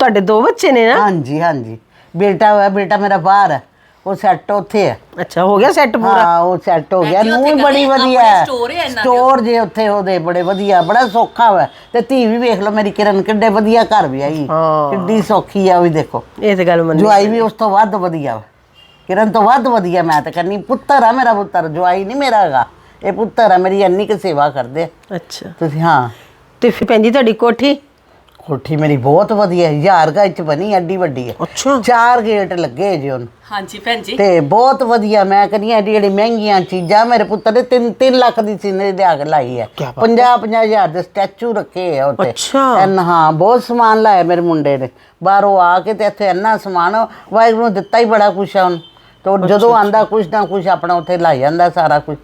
ਤੁਹਾਡੇ ਦੋ ਬੱਚੇ ਨੇ ਨਾ? ਹਾਂਜੀ ਹਾਂਜੀ। ਬੇਟਾ ਹੋਇਆ ਬੇਟਾ ਮੇਰਾ ਬਾਹਰ ਹੈ। ਉਹ ਸੈੱਟ ਉੱਥੇ ਹੈ। ਅੱਛਾ ਹੋ ਗਿਆ ਸੈੱਟ ਪੂਰਾ? ਹਾਂ ਉਹ ਸੈੱਟ ਹੋ ਗਿਆ। ਨੂੰ ਬੜੀ ਕਹਿੰਦੇ ਵਧੀਆ ਹੈ। store ਹੈ ਇਹਨਾਂ ਦੇ। ਸਟੋਰ ਜੇ ਉੱਥੇ ਉਹਦੇ ਬੜੇ ਵਧੀਆ ਬੜਾ ਸੌਖਾ ਵਾ। ਤੇ ਧੀ ਵੀ ਵੇਖ ਲਓ ਮੇਰੀ ਕਿਰਨ ਕਿੱਡੇ ਵਧੀਆ ਘਰ ਵੀ ਆਈ। ਹਾਂ। ਕਿੱਡੀ ਸੌਖੀ ਆ ਉਹ ਵੀ ਦੇਖੋ। ਇਹ ਤੇ ਗੱਲ ਮੰਨੀ ਜਵਾਈ ਵੀ ਉਸ ਤੋਂ ਵੱਧ ਵਧੀਆ ਵਾ। ਕਿਰਨ ਤੋਂ ਵੱਧ ਵਧੀਆ ਮੈਂ ਤਾਂ ਕਹਿੰਨੀ ਪੁੱਤਰ ਆ ਮੇਰਾ ਪੁੱਤਰ। ਜਵਾਈ ਨਹੀਂ ਮੇਰਾ ਹੈਗਾ। ਇਹ ਪੁੱਤਰ ਆ ਮੇਰੀ ਇੰਨੀ ਕੁ ਸੇਵਾ ਕਰਦੇ ਆ। ਅੱਛਾ। ਤੁਸੀਂ ਹਾਂ। ਤੇ ਫਿਰ ਭੈਣ ਜੀ ਤੁਹਾਡੀ ਕੋਠੀ? ਕੋਠੀ ਮੇਰੀ ਬਹੁਤ ਵਧੀਆ ਹੈ ਹਜ਼ਾਰ ਗਜ ਚ ਬਣੀ ਐਡੀ ਵੱਡੀ ਹੈ। ਅੱਛਾ। ਚਾਰ ਗੇਟ ਲੱਗੇ ਜੀ ਉਹਨੂੰ ਹਾਂਜੀ ਭੈਣ ਜੀ। ਤੇ ਬਹੁਤ ਵਧੀਆ ਮੈਂ ਕਹਿੰਦੀ ਐਡੀ ਐਡੀ ਮਹਿੰਗੀਆਂ ਚੀਜ਼ਾਂ ਮੇਰੇ ਪੁੱਤਰ ਨੇ 3 3 ਲੱਖ ਦੀ ਸੀਨਰੀ ਲਿਆ ਕੇ ਲਾਈ ਹੈ। ਕਿਆ 50 50 ਹਜ਼ਾਰ ਦੇ ਸਟੈਚੂ ਰੱਖੇ ਆ ਉੱਤੇ ਅੱਛਾ। ਐਨ ਹਾਂ ਬਹੁਤ ਸਮਾਨ ਲਾਇਆ ਮੇਰੇ ਮੁੰਡੇ ਨੇ। ਬਾਹਰੋਂ ਆ ਕੇ ਤੇ ਇੱਥੇ ਇੰਨਾ ਸਮਾਨ ਵਾਹਿਗੁਰੂ ਨੇ ਦਿੱਤਾ ਹੀ ਬੜਾ ਕੁਛ ਆ ਉਹਨੂੰ ਤੇ ਜਦੋਂ ਆਂਦਾ ਕੁਛ ਨਾ ਕੁਛ ਆਪਣਾ ਉੱਥੇ ਲਾਈ ਜਾਂਦਾ ਸਾਰਾ ਕੁਝ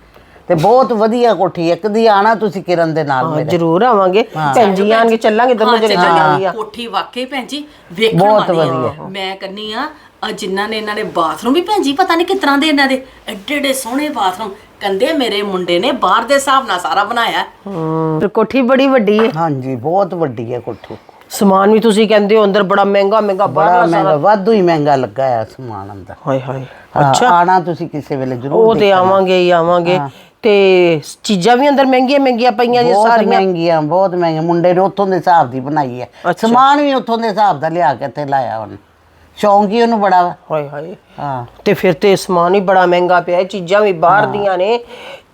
ਤੇ ਬਹੁਤ ਵਧੀਆ ਕੋਠੀ ਹੈ ਕਦੀ ਆਣਾ ਤੁਸੀਂ ਕਿਰਨ ਦੇ ਨਾਲ ਹਾਂ, ਮੇਰੇ। ਜ਼ਰੂਰ ਆਵਾਂਗੇ। ਭੈਣ ਜੀ ਆਣਗੇ ਚੱਲਾਂਗੇ ਦੋਨੋਂ ਜਣੇ ਚੱਲਾਂਗੇ। ਕੋਠੀ ਵਾਕਈ ਭੈਣ ਜੀ ਵੇਖਣ ਬਹੁਤ ਵਾਲੀ ਆ। ਵਧੀਆ। ਮੈਂ ਕੰਨੀ ਆ ਆ ਜਿਨ੍ਹਾਂ ਨੇ ਇਹਨਾਂ ਨੇ ਬਾਥਰੂਮ ਵੀ ਭੈਣ ਜੀ ਪਤਾ ਨਹੀਂ ਕਿਸ ਤਰ੍ਹਾਂ ਦੇ ਇਹਨਾਂ ਦੇ ਐਡੇ ਐਡੇ ਸੋਹਣੇ ਬਾਥਰੂਮ। ਕੰਦੇ ਮੇਰੇ ਮੁੰਡੇ ਨੇ ਬਾਹਰ ਦੇ ਹਿਸਾਬ ਨਾਲ ਸਾਰਾ ਬਣਾਇਆ। ਹੈ। ਤੇ ਕੋਠੀ ਬੜੀ ਵੱਡੀ ਹੈ ਹਾਂਜੀ ਬਹੁਤ ਵੱਡੀ ਹੈ ਕੋਠੀ। ਸਮਾਨ ਵੀ ਤੁਸੀਂ ਕਹਿੰਦੇ ਹੋ ਅੰਦਰ ਬੜਾ ਮਹਿੰਗਾ ਮਹਿੰਗਾ ਬੜਾ ਮਹਿੰਗਾ ਵਾਧੂ ਹੀ ਮਹਿੰਗਾ ਲੱਗਾ ਹੈ ਸਮਾਨ ਅੰਦਰ। ਹਾਏ ਹਾਏ। ਅੱਛਾ। ਆਣਾ ਤੁਸੀਂ ਕਿਸੇ ਵੇਲੇ ਜ਼ਰੂਰ ਉਹ ਤੇ ਆਵਾਂਗੇ ਹੀ ਆਵਾਂਗੇ। ਤੇ ਚੀਜ਼ਾਂ ਵੀ ਅੰਦਰ ਮਹਿੰਗੀਆਂ ਮਹਿੰਗੀਆਂ ਪਈਆਂ ਜੀ ਬਹੁਤ ਸਾਰੀਆਂ। ਮਹਿੰਗੀਆਂ ਬਹੁਤ ਮਹਿੰਗੀਆਂ। ਮੁੰਡੇ ਨੇ ਉੱਥੋਂ ਦੇ ਹਿਸਾਬ ਦੀ ਬਣਾਈ ਹੈ। ਅੱਛਾ। ਸਮਾਨ ਵੀ ਉੱਥੋਂ ਦੇ ਹਿਸਾਬ ਦਾ ਲਿਆ ਕੇ ਇੱਥੇ ਲਾਇਆ ਉਹਨੇ। ਸ਼ੌਂਕ ਹੀ ਉਹਨੂੰ ਬੜਾ ਵਾ। ਹਾਏ ਹਾਏ। ਹਾਂ। ਤੇ ਫਿਰ ਤੇ ਸਮਾਨ ਵੀ ਬੜਾ ਮਹਿੰਗਾ ਪਿਆ। ਹੈ ਚੀਜ਼ਾਂ ਵੀ ਬਾਹਰ ਦੀਆਂ ਨੇ।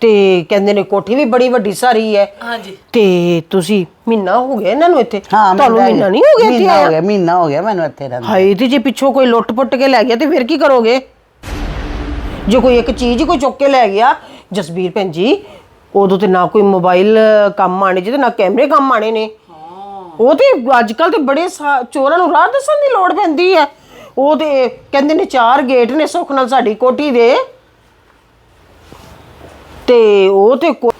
ਤੇ ਕਹਿੰਦੇ ਨੇ ਕੋਠੀ ਵੀ ਬੜੀ ਵੱਡੀ ਸਾਰੀ ਹੈ। ਹਾਂਜੀ। ਤੇ ਤੁਸੀਂ ਮਹੀਨਾ ਹੋ ਗਿਆ ਇਹਨਾਂ ਨੂੰ ਇੱਥੇ? ਹਾਂ ਤੁਹਾਨੂੰ ਮਹੀਨਾ ਨਹੀਂ ਹੋ ਗਿਆ ਇੱਥੇ ਮਹੀਨਾ ਹੋ ਆਇਆ? ਗਿਆ ਮਹੀਨਾ ਹੋ ਗਿਆ ਮੈਨੂੰ ਇੱਥੇ ਰਹਿੰਦਾ ਹਾਏ ਤੇ ਜੇ ਪਿੱਛੋਂ ਕੋਈ ਲੁੱਟ ਪੁੱਟ ਕੇ ਲੈ ਗਿਆ ਤੇ ਫਿਰ ਕੀ ਕਰੋਗੇ? ਜੇ ਕੋਈ ਇੱਕ ਚੀਜ਼ ਕੋਈ ਚੁੱਕ ਕੇ ਲੈ ਗਿਆ ਜਸਬੀਰ ਭੈਣ ਜੀ ਉਦੋਂ ਤੇ ਨਾ ਕੋਈ ਮੋਬਾਈਲ ਕੰਮ ਆਣੇ ਜਿਹਦੇ ਨਾ ਕੈਮਰੇ ਕੰਮ ਆਣੇ ਨੇ। ਉਹ ਤੇ ਅੱਜ ਕੱਲ ਤੇ ਬੜੇ ਸਾ- ਚੋਰਾਂ ਨੂੰ ਰਾਹ ਦੱਸਣ ਦੀ ਲੋੜ ਪੈਂਦੀ ਹੈ। ਉਹ ਤੇ ਕਹਿੰਦੇ ਨੇ ਚਾਰ ਗੇਟ ਨੇ ਸੁੱਖ ਨਾਲ ਸਾਡੀ ਕੋਠੀ ਦੇ। ਤੇ ਉਹ ਤੇ ਕੋ-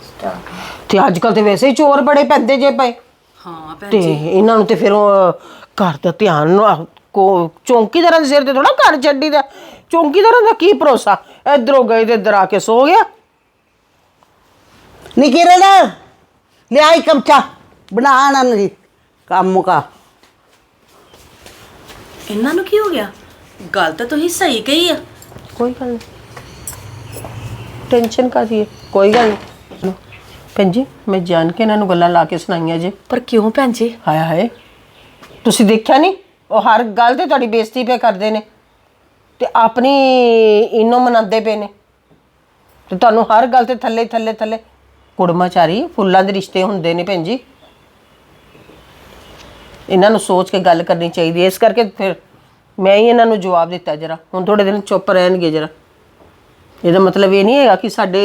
ਤੇ ਅੱਜ ਕੱਲ ਤੇ ਵੈਸੇ ਹੀ ਚੋਰ ਬੜੇ ਪੈਂਦੇ ਜੇ ਪਏ ਹਾਂ ਭੈਣ ਤੇ ਇਹਨਾਂ ਨੂੰ ਤੇ ਫਿਰ ਉਹ ਘਰ ਦਾ ਧਿਆਨ ਨੂੰ ਕੋ ਚੌਂਕੀਦਾਰਾਂ ਦੇ ਸਿਰ ਤੇ ਥੋੜਾ ਘਰ ਛੱਡੀ ਦਾ। ਚੌਂਕੀਦਾਰਾਂ ਦਾ ਕੀ ਭਰੋਸਾ? ਇਧਰੋਂ ਗਏ ਤੇ ਇੱਧਰ ਆ ਕੇ ਸੋ ਗਿਆ। ਨੀ ਕਿਰਨ ਲਿਆ ਇੱਕ ਚਮਚਾ। ਬਣਾ ਆਨੰਦ ਜੀ ਕੰਮ ਮੁਕਾ ਇਹਨਾਂ ਨੂੰ ਕੀ ਹੋ ਗਿਆ? ਗੱਲ ਤਾਂ ਤੁਸੀਂ ਸਹੀ ਕਹੀ ਆ। ਕੋਈ ਗੱਲ ਨਹੀਂ ਟੈਨਸ਼ਨ ਕਾਦੀ ਹੈ ਕੋਈ ਗੱਲ ਨਹੀਂ ਭੈਣ ਜੀ ਮੈਂ ਜਾਣ ਕੇ ਇਹਨਾਂ ਨੂੰ ਗੱਲਾਂ ਲਾ ਕੇ ਸੁਣਾਈਆਂ ਜੇ। ਪਰ ਕਿਉਂ ਭੈਣ ਜੀ? ਹਾਏ ਹਾਏ ਤੁਸੀਂ ਦੇਖਿਆ ਨਹੀਂ ਉਹ ਹਰ ਗੱਲ ਤੇ ਤੁਹਾਡੀ ਬੇਇੱਜ਼ਤੀ ਪੇ ਕਰਦੇ ਨੇ। ਤੇ ਆਪਣੀ ਇਨੋ ਮਨਾਉਂਦੇ ਪਏ ਨੇ। ਤੇ ਤੁਹਾਨੂੰ ਹਰ ਗੱਲ ਤੇ ਥੱਲੇ ਥੱਲੇ ਥੱਲੇ। ਕੁੜਮਾਚਾਰੀ ਫੁੱਲਾਂ ਦੇ ਰਿਸ਼ਤੇ ਹੁੰਦੇ ਨੇ ਭੈਣ ਜੀ। ਇਹਨਾਂ ਨੂੰ ਸੋਚ ਕੇ ਗੱਲ ਕਰਨੀ ਚਾਹੀਦੀ ਹੈ। ਇਸ ਕਰਕੇ ਫਿਰ ਮੈਂ ਹੀ ਇਹਨਾਂ ਨੂੰ ਜਵਾਬ ਦਿੱਤਾ ਜਰਾ। ਹੁਣ ਥੋੜੇ ਦਿਨ ਚੁੱਪ ਰਹਿਣਗੇ ਜਰਾ। ਇਹਦਾ ਮਤਲਬ ਇਹ ਨਹੀਂ ਹੈਗਾ ਕਿ ਸਾਡੇ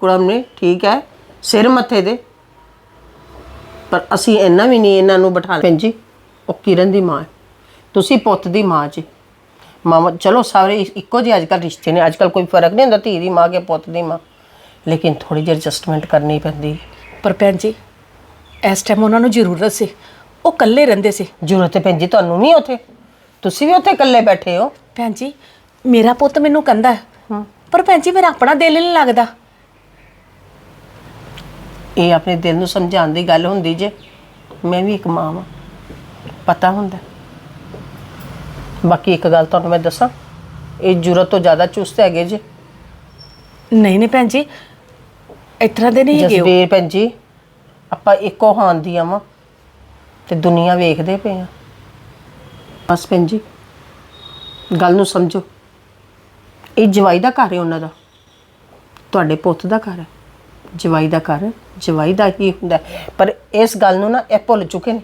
ਕੁੜਮ ਨੇ ਠੀਕ ਹੈ ਸਿਰ ਮੱਥੇ ਦੇ ਪਰ ਅਸੀਂ ਇੰਨਾ ਵੀ ਨਹੀਂ ਇਹਨਾਂ ਨੂੰ ਬਿਠਾ ਭੈਣ ਜੀ ਉਹ ਕਿਰਨ ਦੀ ਮਾਂ ਤੁਸੀਂ ਪੁੱਤ ਦੀ ਮਾਂ ਜੀ। ਮਾਂ ਚਲੋ ਸਾਰੇ ਇੱਕੋ ਜਿਹੇ ਅੱਜਕੱਲ ਰਿਸ਼ਤੇ ਨੇ। ਅੱਜਕੱਲ ਕੋਈ ਫ਼ਰਕ ਨਹੀਂ ਹੁੰਦਾ ਧੀ ਦੀ ਮਾਂ ਕੇ ਪੁੱਤ ਦੀ ਮਾਂ। ਲੇਕਿਨ ਥੋੜੀ ਜਿਹੀ ਐਡਜਸਟਮੈਂਟ ਕਰਨੀ ਪੈਂਦੀ ਪਰ ਭੈਣ ਜੀ ਇਸ ਟਾਈਮ ਉਹਨਾਂ ਨੂੰ ਜ਼ਰੂਰਤ ਸੀ। ਉਹ ਇਕੱਲੇ ਰਹਿੰਦੇ ਸੀ। ਜ਼ਰੂਰਤ ਹੈ ਭੈਣ ਜੀ ਤੁਹਾਨੂੰ ਨਹੀਂ ਉੱਥੇ? ਤੁਸੀਂ ਵੀ ਉੱਥੇ ਇਕੱਲੇ ਬੈਠੇ ਹੋ। ਭੈਣ ਜੀ ਮੇਰਾ ਪੁੱਤ ਮੈਨੂੰ ਕਹਿੰਦਾ ਹੈ। ਪਰ ਭੈਣ ਜੀ ਮੇਰਾ ਆਪਣਾ ਦਿਲ ਨਹੀਂ ਲੱਗਦਾ। ਇਹ ਆਪਣੇ ਦਿਲ ਨੂੰ ਸਮਝਾਉਣ ਦੀ ਗੱਲ ਹੁੰਦੀ ਜੇ। ਮੈਂ ਵੀ ਇੱਕ ਮਾਂ ਵਾਂ। ਪਤਾ ਹੁੰਦਾ। ਬਾਕੀ ਇੱਕ ਗੱਲ ਤੁਹਾਨੂੰ ਮੈਂ ਦੱਸਾਂ ਇਹ ਜ਼ਰੂਰਤ ਤੋਂ ਜ਼ਿਆਦਾ ਚੁਸਤ ਹੈਗੇ ਜੇ। ਨਹੀਂ ਨਹੀਂ ਭੈਣ ਜੀ ਇਸ ਤਰ੍ਹਾਂ ਦੇ ਨਹੀਂ ਹੈਗੇ ਉਹ। ਜਸਬੀਰ ਭੈਣ ਜੀ ਆਪਾਂ ਇੱਕੋ ਹਾਂ ਦੀਆਂ ਵਾਂ ਤੇ ਦੁਨੀਆ ਵੇਖਦੇ ਪਏ ਆ। ਬਸ ਭੈਣ ਜੀ ਗੱਲ ਨੂੰ ਸਮਝੋ। ਇਹ ਜਵਾਈ ਦਾ ਘਰ ਹੈ ਉਹਨਾਂ ਦਾ। ਤੁਹਾਡੇ ਪੁੱਤ ਦਾ ਘਰ ਹੈ। ਜਵਾਈ ਦਾ ਘਰ, ਜਵਾਈ ਦਾ ਹੀ ਹੁੰਦਾ ਹੈ। ਪਰ ਇਸ ਗੱਲ ਨੂੰ ਨਾ ਇਹ ਭੁੱਲ ਚੁੱਕੇ ਨੇ।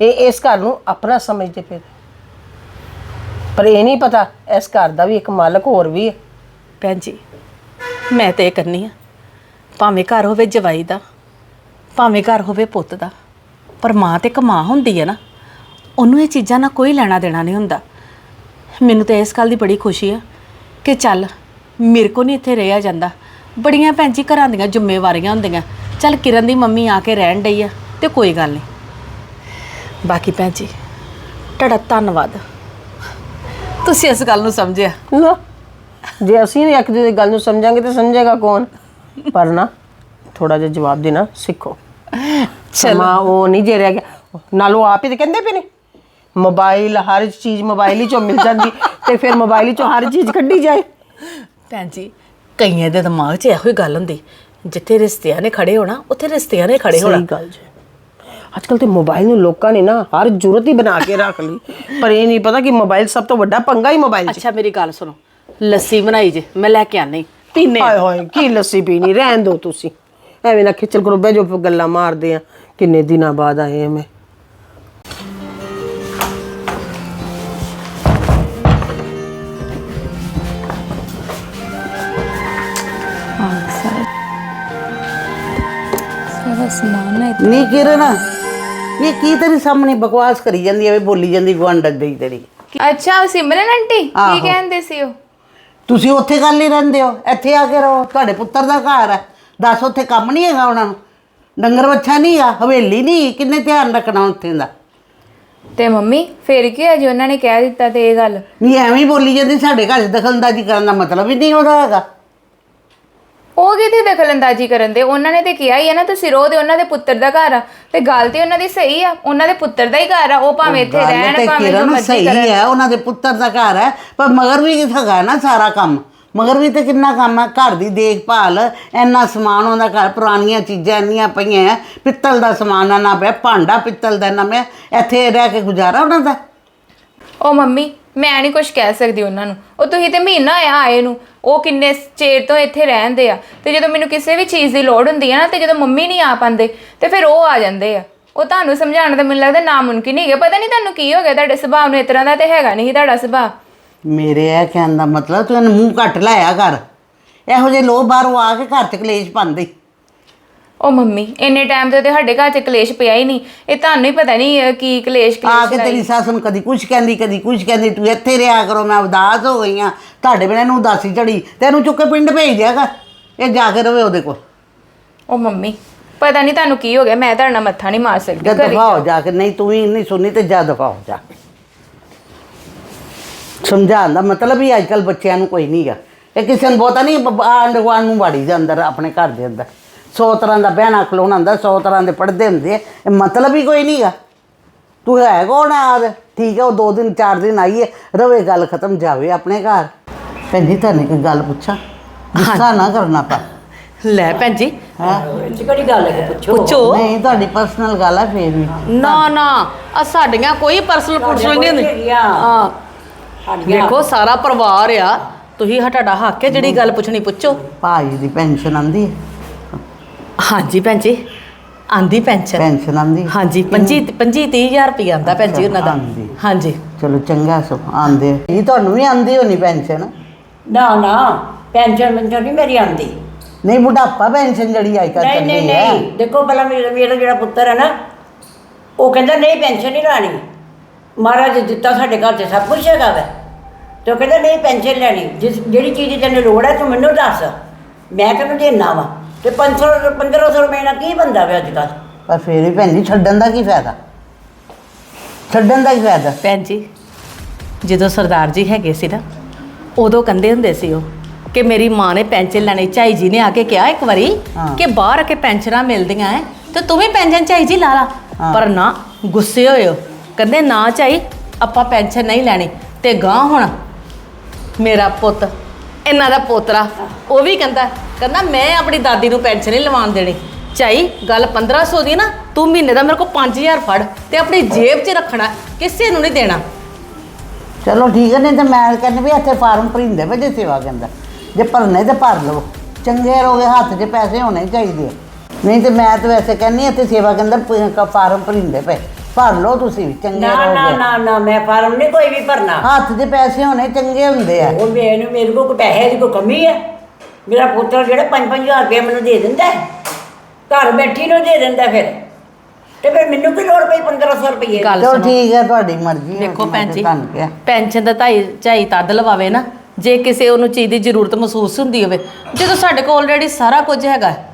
ਇਹ ਇਸ ਘਰ ਨੂੰ ਆਪਣਾ ਸਮਝਦੇ ਪਏ ਨੇ। ਪਰ ਇਹ ਨਹੀਂ ਪਤਾ ਇਸ ਘਰ ਦਾ ਵੀ ਇੱਕ ਮਾਲਕ ਹੋਰ ਵੀ ਹੈ। ਭੈਣ ਜੀ, ਮੈਂ ਤੇ ਇਹ ਕਰਨੀ ਆ। ਭਾਵੇਂ ਘਰ ਹੋਵੇ ਜਵਾਈ ਦਾ, ਭਾਵੇਂ ਘਰ ਹੋਵੇ ਪੁੱਤ ਦਾ। ਪਰ ਮਾਂ ਤੇ ਇੱਕ ਮਾਂ ਹੁੰਦੀ ਹੈ ਨਾ, ਉਹਨੂੰ ਇਹ ਚੀਜ਼ਾਂ ਨਾਲ ਕੋਈ ਲੈਣਾ ਦੇਣਾ ਨਹੀਂ ਹੁੰਦਾ। ਮੈਨੂੰ ਤਾਂ ਇਸ ਗੱਲ ਦੀ ਬੜੀ ਖੁਸ਼ੀ ਆ ਕਿ ਚੱਲ ਮੇਰੇ ਕੋ ਨਹੀਂ ਇੱਥੇ ਰਹਿਆ ਜਾਂਦਾ। ਬੜੀਆਂ ਭੈਣ ਜੀ ਘਰਾਂ ਦੀਆਂ ਜ਼ਿੰਮੇਵਾਰੀਆਂ ਹੁੰਦੀਆਂ। ਚੱਲ ਕਿਰਨ ਦੀ ਮੰਮੀ ਆ ਕੇ ਰਹਿਣ ਡਈ ਆ ਤੇ ਕੋਈ ਗੱਲ ਨਹੀਂ। ਬਾਕੀ ਭੈਣ ਜੀ ਤੁਹਾਡਾ ਧੰਨਵਾਦ। ਤੁਸੀਂ ਇਸ ਗੱਲ ਨੂੰ ਸਮਝਿਆ? ਨਾ ਜੇ ਅਸੀਂ ਵੀ ਇੱਕ ਦੂਜੇ ਦੀ ਗੱਲ ਨੂੰ ਸਮਝਾਂਗੇ ਤਾਂ ਸਮਝੇਗਾ ਕੌਣ? ਪਰ ਨਾ ਥੋੜਾ ਜਿਹਾ ਜਵਾਬ ਦੇਣਾ ਸਿੱਖੋ। ਸਮਾਂ ਉਹ ਨਹੀਂ ਜੇ ਰਹਿ ਗਿਆ ਨਾਲ ਆਪ ਹੀ ਤੇ ਕਹਿੰਦੇ ਪਏ ਨੇ। ਮੋਬਾਈਲ ਹਰ ਚੀਜ਼ ਮੋਬਾਈਲ ਹੀ ਚੋਂ ਮਿਲ ਜਾਂਦੀ ਤੇ ਫਿਰ ਮੋਬਾਈਲ ਹੀ ਚੋਂ ਹਰ ਚੀਜ਼ ਕੱਢੀ ਜਾਏ। ਭੈਣ ਜੀ ਕਈਆਂ ਦੇ ਦਿਮਾਗ 'ਚ ਇਹੋ ਹੀ ਗੱਲ ਹੁੰਦੀ ਜਿੱਥੇ ਰਿਸ਼ਤਿਆਂ ਨੇ ਖੜੇ ਹੋਣਾ ਉੱਥੇ ਰਿਸ਼ਤਿਆਂ ਨੇ ਖੜੇ ਹੋਣਾ। ਸਹੀ ਗੱਲ ਜੀ। ਅੱਜ ਕੱਲ ਤੇ ਮੋਬਾਈਲ ਨੂੰ ਲੋਕਾਂ ਨੇ ਨਾ ਹਰ ਜ਼ਰੂਰਤ ਹੀ ਬਣਾ ਕੇ ਰੱਖ ਲਈ ਪਰ ਇਹ ਨਹੀਂ ਪਤਾ ਕਿ ਮੋਬਾਈਲ ਸਭ ਤੋਂ ਵੱਡਾ ਪੰਗਾ ਹੀ ਮੋਬਾਈਲ ਅੱਛਾ ਮੇਰੀ ਗੱਲ ਸੁਣੋ ਲੱਸੀ ਬਣਾਈ ਜੇ ਮੈਂ ਲੈ ਕੇ ਆਨੀ ਪੀਨੇ ਹਾਏ ਹਾਏ ਕੀ ਲੱਸੀ ਪੀਣੀ ਰਹਿਣ ਦਿਓ ਤੁਸੀਂ। ਐਵੇਂ ਨਾ ਖਿੱਚਲ ਕਰੋ ਬਹਿ ਜਾਓ ਗੱਲਾਂ ਮਾਰਦੇ ਆ ਕਿੰਨੇ ਦਿਨਾਂ ਬਾਅਦ ਆਏ ਆ ਮੈਂ। ਨਹੀਂ ਕਿਰਨ ਇਹ ਕੀ ਤੇਰੇ ਸਾਹਮਣੇ ਬਕਵਾਸ ਕਰੀ ਜਾਂਦੀ ਹੈ ਵੀ ਬੋਲੀ ਜਾਂਦੀ ਗਵਾਂਡਕ ਗਈ ਤੇਰੀ? ਅੱਛਾ ਉਹ ਸਿਮਰਨ ਆਂਟੀ ਆਹੋ। ਕੀ ਕਹਿੰਦੇ ਸੀ ਉਹ? ਤੁਸੀਂ ਉੱਥੇ ਗੱਲ ਹੀ ਰਹਿੰਦੇ ਹੋ ਇੱਥੇ ਆ ਕੇ ਰਹੋ ਤੁਹਾਡੇ ਪੁੱਤਰ ਦਾ ਘਰ ਹੈ ਦੱਸ ਉੱਥੇ ਕੰਮ ਨਹੀਂ ਹੈਗਾ ਉਹਨਾਂ ਨੂੰ? ਡੰਗਰ ਵੱਛਾ ਨਹੀਂ ਆ ਹਵੇਲੀ ਨਹੀਂ ਕਿੰਨੇ ਧਿਆਨ ਰੱਖਣਾ ਉੱਥੇ ਦਾ? ਤੇ ਮੰਮੀ ਫੇਰ ਕੀ ਹੈ ਜੀ ਉਹਨਾਂ ਨੇ ਕਹਿ ਦਿੱਤਾ ਤੇ ਇਹ ਗੱਲ? ਨਹੀਂ ਐਵੇਂ ਹੀ ਬੋਲੀ ਜਾਂਦੀ ਸਾਡੇ ਘਰ 'ਚ ਦਖਲਅੰਦਾਜ਼ੀ ਕਰਨ ਦਾ ਮਤਲਬ ਹੀ ਨਹੀਂ ਉਹਦਾ ਹੈਗਾ। ਉਹ ਕਿਤੇ ਦਖਲਅੰਦਾਜ਼ੀ ਕਰਨ ਦੇ? ਉਹਨਾਂ ਨੇ ਤੇ ਕਿਹਾ ਹੀ ਹੈ ਨਾ ਤੁਸੀਂ ਰੋ ਦੇ ਉਹਨਾਂ ਦੇ ਪੁੱਤਰ ਦਾ ਘਰ ਆ। ਤੇ ਗੱਲ ਤੇ ਉਹਨਾਂ ਦੀ ਸਹੀ ਆ। ਉਹਨਾਂ ਦੇ ਪੁੱਤਰ ਦਾ ਹੀ ਘਰ ਆ ਉਹ ਭਾਵੇਂ ਇੱਥੇ ਰਹਿਣ ਤੇ ਭਾਵੇਂ ਜੋ ਕਿਰਨ ਮਰਜ਼ੀ ਸਹੀ ਕਰਨ। ਹੈ ਉਹਨਾਂ ਦੇ ਪੁੱਤਰ ਦਾ ਘਰ ਹੈ ਪਰ ਮਗਰ ਵੀ ਹੈਗਾ ਨਾ ਸਾਰਾ ਕੰਮ। ਮਗਰ ਵੀ ਤੇ ਕਿੰਨਾ ਕੰਮ ਹੈ ਘਰ ਦੀ ਦੇਖਭਾਲ ਇੰਨਾ ਸਮਾਨ ਉਹਦਾ ਘਰ ਪੁਰਾਣੀਆਂ ਚੀਜ਼ਾਂ ਇੰਨੀਆਂ ਪਈਆਂ ਪਿੱਤਲ ਦਾ ਸਮਾਨ ਆ ਨਾ ਪਿਆ ਭਾਂਡਾ ਪਿੱਤਲ ਦਾ ਨਾ ਮੈਂ ਇੱਥੇ ਰਹਿ ਕੇ ਗੁਜ਼ਾਰਾ ਉਹਨਾਂ ਦਾ। ਉਹ ਮੰਮੀ, ਮੈਂ ਨਹੀਂ ਕੁਝ ਕਹਿ ਸਕਦੀ ਉਹਨਾਂ ਨੂੰ। ਉਹ ਤੁਸੀਂ ਤੇ ਮਹੀਨਾ ਆਇਆ ਆਏ ਨੂੰ, ਉਹ ਕਿੰਨੇ ਚਿਰ ਤੋਂ ਇੱਥੇ ਰਹਿੰਦੇ ਆ। ਤੇ ਜਦੋਂ ਮੈਨੂੰ ਕਿਸੇ ਵੀ ਚੀਜ਼ ਦੀ ਲੋੜ ਹੁੰਦੀ ਆ ਨਾ, ਤੇ ਜਦੋਂ ਮੰਮੀ ਨਹੀਂ ਆ ਪਾਉਂਦੇ, ਤੇ ਫਿਰ ਉਹ ਆ ਜਾਂਦੇ ਆ। ਉਹ ਤੁਹਾਨੂੰ ਸਮਝਾਉਣ ਦਾ ਮੈਨੂੰ ਲੱਗਦਾ ਨਾਮੁਮਕਿਨ ਹੀ ਹੈ ਪਤਾ ਨਹੀਂ ਤੁਹਾਨੂੰ ਕੀ ਹੋ ਗਿਆ, ਤੁਹਾਡੇ ਸੁਭਾਅ ਨੂੰ ਇਸ ਤਰ੍ਹਾਂ ਦਾ ਤੇ ਹੈਗਾ ਨਹੀਂ ਤੁਹਾਡਾ ਸੁਭਾਅ। ਮੇਰੇ ਇਹ ਕਹਿਣ ਦਾ ਮਤਲਬ, ਤੂੰ ਇਹਨੂੰ ਮੂੰਹ ਘੱਟ ਲਾਇਆ ਕਰ। ਇਹੋ ਜਿਹੇ ਲੋਕ ਬਾਹਰੋਂ ਆ ਕੇ ਘਰ 'ਚ ਕਲੇਸ਼ ਪਾਉਂਦੇ। ਉਹ ਮੰਮੀ ਇੰਨੇ ਟਾਈਮ ਤੇ ਸਾਡੇ ਘਰ 'ਚ ਕਲੇਸ਼ ਪਿਆ ਹੀ ਨਹੀਂ। ਇਹ ਤੁਹਾਨੂੰ ਹੀ ਪਤਾ ਨਹੀਂ ਅਹ, ਕੀ ਕਲੇਸ਼ ਆ ਕਲੇਸ਼ ਕੇ ਤੇਰੀ ਸੱਸ ਨੂੰ ਕਦੀ ਕੁਝ ਕਹਿੰਦੀ ਕਦੀ ਕੁਝ ਕਹਿੰਦੀ ਤੂੰ ਇੱਥੇ ਰਿਹਾ ਕਰੋ ਮੈਂ ਉਦਾਸ ਹੋ ਗਈ ਆ ਤੁਹਾਡੇ ਬਿਨਾਂ ਨੂੰ ਉਦਾਸੀ ਚੜੀ ਤੈਨੂੰ ਚੁੱਕ ਕੇ ਪਿੰਡ ਭੇਜ ਦਿਆ ਕਰ। ਇਹ ਜਾ ਕੇ ਰਵੇ ਉਹਦੇ ਕੋਲ। ਉਹ ਮੰਮੀ ਪਤਾ ਨਹੀਂ ਤੁਹਾਨੂੰ ਕੀ ਹੋ ਗਿਆ ਮੈਂ ਤੁਹਾਡਾ ਮੱਥਾ ਨਹੀਂ ਮਾਰ ਸਕਦੀ ਜਦ ਘਰੇ। ਦਫਾ ਹੋ ਜਾ ਕੇ ਨਹੀਂ ਤੂੰ ਵੀ ਨਹੀਂ ਸੁਣੀ ਤੇ ਜਾ ਦਫਾ ਹੋ ਜਾ। ਸਮਝਾਉਣ ਦਾ ਮਤਲਬ ਹੀ ਅੱਜਕੱਲ ਬੱਚਿਆਂ ਨੂੰ ਕੋਈ ਨਹੀਂਗਾ ਇਹ ਕਿਸੇ ਨੂੰ ਬਹੁਤਾ ਨਹੀਂ ਆਂਡ ਗੁਆਂਢ ਨੂੰ ਵਾੜੀ ਦੇ ਅੰਦਰ ਆਪਣੇ ਘਰ ਦੇ ਅੰਦਰ। ਸੌ ਤਰ੍ਹਾਂ ਦਾ ਬਹਿਣਾ ਖਲੋਣਾ ਹੁੰਦਾ ਸੌ ਤਰ੍ਹਾਂ ਦੇ ਪੜਦੇ ਹੁੰਦੇ ਆ। ਇਹ ਮਤਲਬ ਹੀ ਕੋਈ ਨਹੀਂਗਾ ਤੂੰ ਹੈ ਕੌਣ ਆ ਆਦ ਠੀਕ ਹੈ ਉਹ ਦੋ ਦਿਨ ਚਾਰ ਦਿਨ ਆਈਏ ਰਵੇ ਗੱਲ ਖਤਮ ਜਾਵੇ ਆਪਣੇ ਘਰ। ਭੈਣ ਜੀ ਤੁਹਾਨੂੰ ਇੱਕ ਗੱਲ ਪੁੱਛਾਂ? ਗੁੱਸਾ ਨਾ ਕਰਨਾ ਪਾ। ਲੈ ਭੈਣ ਜੀ। ਹਾਂ? ਪੁੱਛੋ। ਨਹੀਂ ਤੁਹਾਡੀ ਪਰਸਨਲ ਗੱਲ ਹੈ ਫੇਰ ਵੀ। ਨਾ ਨਾ ਆ ਸਾਡੀਆਂ ਕੋਈ ਪਰਸਨਲ ਪੁਰਸਨਲ ਨਹੀਂ ਹੁੰਦੀ ਹਾਂ। ਦੇਖੋ ਸਾਰਾ ਪਰਿਵਾਰ ਆ। ਤੁਸੀਂ ਹਾ ਤੁਹਾਡਾ ਹੱਕ ਹੈ ਜਿਹੜੀ ਗੱਲ ਪੁੱਛਣੀ ਪੁੱਛੋ। ਭਾਈ ਦੀ ਪੈਨਸ਼ਨ ਆਂਦੀ ਹੈ ਹਾਂਜੀ ਭੈਣ ਜੀ ਆਂਦੀ ਪੈਨਸ਼ਨ। ਪੈਨਸ਼ਨ ਆਂਦੀ? ਹਾਂਜੀ 25 25 30000 ਰੁਪਏ ਆਂਦਾ ਭੈਣ ਜੀ ਉਹਨਾਂ ਦਾ। ਹਾਂਜੀ। ਹਾਂਜੀ। ਚਲੋ ਚੰਗਾ ਸੋ ਆਂਦੇ। ਇਹ ਤੁਹਾਨੂੰ ਵੀ ਆਂਦੀ ਹੋਣੀ ਪੈਨਸ਼ਨ? ਨਾ ਨਾ ਪੈਨਸ਼ਨ ਪੈਨਸ਼ਨ ਨਹੀਂ ਮੇਰੀ ਆਉਂਦੀ ਨਹੀਂ ਬੁਢਾਪਾ ਪੈਨਸ਼ਨ ਜਿਹੜੀ ਅੱਜ ਕੱਲ੍ਹ ਨਹੀਂ ਨਹੀਂ ਚੱਲਦੀ ਹੈ। ਨਹੀਂ ਦੇਖੋ ਪਹਿਲਾਂ ਮੇਰਾ ਮੇਰਾ ਜਿਹੜਾ ਪੁੱਤਰ ਹੈ ਨਾ ਉਹ ਕਹਿੰਦਾ ਨਹੀਂ ਪੈਨਸ਼ਨ ਨਹੀਂ ਲੈਣੀ। ਮਹਾਰਾਜ ਦਿੱਤਾ ਸਾਡੇ ਘਰ 'ਚ ਸਭ ਕੁਝ ਹੈਗਾ ਵੈ। ਤੇ ਉਹ ਕਹਿੰਦਾ ਨਹੀਂ ਪੈਨਸ਼ਨ ਲੈਣੀ। ਜਿਸ ਜਿਹੜੀ ਚੀਜ਼ ਦੀ ਤੈਨੂੰ ਲੋੜ ਹੈ ਤੂੰ ਮੈਨੂੰ ਦੱਸ। ਮੈਂ ਤੈਨੂੰ ਦੇਣਾ ਵਾ। ਤੇ 500 1500 ਰੁਪਏ ਨਾਲ ਕੀ ਬੰਦਾ ਵੇ ਅੱਜ ਕੱਲ੍ਹ? ਪਰ ਫੇਰ ਵੀ ਭੈਣ ਜੀ ਛੱਡਣ ਦਾ ਕੀ ਫਾਇਦਾ? ਛੱਡਣ ਦਾ ਕੀ ਫਾਇਦਾ? ਭੈਣ ਜੀ ਜਦੋਂ ਸਰਦਾਰ ਜੀ ਹੈਗੇ ਸੀ ਨਾ ਉਦੋਂ ਕਹਿੰਦੇ ਹੁੰਦੇ ਸੀ ਉਹ ਕਿ ਮੇਰੀ ਮਾਂ ਨੇ ਪੈਨਸ਼ਨ ਲੈਣੀ ਝਾਈ ਜੀ ਨੇ ਆ ਕੇ ਕਿਹਾ ਇੱਕ ਵਾਰੀ ਹਾਂ। ਕਿ ਬਾਹਰ ਆ ਕੇ ਪੈਨਸ਼ਨਾਂ ਮਿਲਦੀਆਂ ਐ ਤੇ ਤੂੰ ਵੀ ਪੈਨਸ਼ਨ ਝਾਈ ਜੀ ਲਾ ਲਾ। ਹਾਂ। ਪਰ ਨਾ ਗੁੱਸੇ ਹੋਏ ਹੋ ਕਹਿੰਦੇ ਨਾ ਝਾਈ ਆਪਾਂ ਪੈਨਸ਼ਨ ਨਹੀਂ ਲੈਣੀ। ਤੇ ਗਾਂ ਹੁਣ ਮੇਰਾ ਪੁੱਤ ਇਹਨਾਂ ਦਾ ਪੋਤਰਾ ਉਹ ਵੀ ਕਹਿੰਦਾ ਕਹਿੰਦਾ ਮੈਂ ਆਪਣੀ ਦਾਦੀ ਨੂੰ ਪੈਨਸ਼ਨ ਨਹੀਂ ਲਵਾਉਣ ਦੇਣੀ। ਝਾਈ ਗੱਲ 1500 ਦੀ ਨਾ ਤੂੰ ਮਹੀਨੇ ਦਾ ਮੇਰੇ ਕੋਲ 5000 ਫੜ ਤੇ ਆਪਣੀ ਜੇਬ 'ਚ ਰੱਖਣਾ ਕਿਸੇ ਨੂੰ ਨਹੀਂ ਦੇਣਾ। ਚਲੋ ਠੀਕ ਹੈ ਨਹੀਂ ਤੇ ਮੈਂ ਕਹਿੰਦੀ ਵੀ ਇੱਥੇ ਫਾਰਮ ਭਰਿੰਦੇ ਵੇ ਜੇ ਸੇਵਾ ਕਹਿੰਦਾ ਜੇ ਭਰਨੇ ਤੇ ਭਰ ਲਓ ਚੰਗੇ ਰਹੋਗੇ ਹੱਥ 'ਚ ਪੈਸੇ ਹੋਣੇ ਚਾਹੀਦੇ। ਨਹੀਂ ਤੇ ਮੈਂ ਤਾਂ ਵੈਸੇ ਕਹਿੰਨੀ ਇੱਥੇ ਸੇਵਾ ਕੇਂਦਰ ਫਾਰਮ ਭਰਿੰਦੇ ਪਏ। ਭਰ ਲਓ ਤੁਸੀਂ ਵੀ ਚੰਗੇ ਨਾ ਨਾ ਨਾ ਨਾ ਮੈਂ ਫਾਰਮ ਨਹੀਂ ਕੋਈ ਵੀ ਭਰਨਾ। ਹੱਥ 'ਚ ਪੈਸੇ ਹੋਣੇ ਚੰਗੇ ਹੁੰਦੇ ਆ। ਉਹ ਮੈਨੂੰ ਮੇਰੇ ਕੋਲ ਕੋਈ ਪੈਸੇ ਦੀ ਕੋਈ ਕਮੀ ਹੈ ਮੇਰਾ ਪੁੱਤਰ ਜਿਹੜਾ 5-5000 ਰੁਪਏ ਮੈਨੂੰ ਦੇ ਦਿੰਦਾ ਹੈ। ਘਰ ਬੈਠੀ ਨੂੰ ਦੇ ਦਿੰਦਾ ਫਿਰ। ਤੇ ਫਿਰ ਮੈਨੂੰ ਕੀ ਲੋੜ ਪਈ 1500 ਰੁਪਏ ਗੱਲ ਚਲੋ ਸੁਣੋ। ਠੀਕ ਹੈ ਤੁਹਾਡੀ ਮਰਜ਼ੀ ਹੈ, ਦੇਖੋ ਮੈਂ ਭੈਣ ਤੇ ਜੀ ਤੁਹਾਨੂੰ ਕਿਹਾ। ਪੈਨਸ਼ਨ ਦਾ ਤਾਈ ਝਾਈ ਤਦ ਲਵਾਵੇ ਨਾ ਜੇ ਕਿਸੇ ਉਹਨੂੰ ਚੀਜ਼ ਦੀ ਜ਼ਰੂਰਤ ਮਹਿਸੂਸ ਹੁੰਦੀ ਹੋਵੇ। ਜਦੋਂ ਸਾਡੇ ਕੋਲ ਆਲਰੇਡੀ ਸਾਰਾ ਕੁਝ ਹੈਗਾ ਹੈ।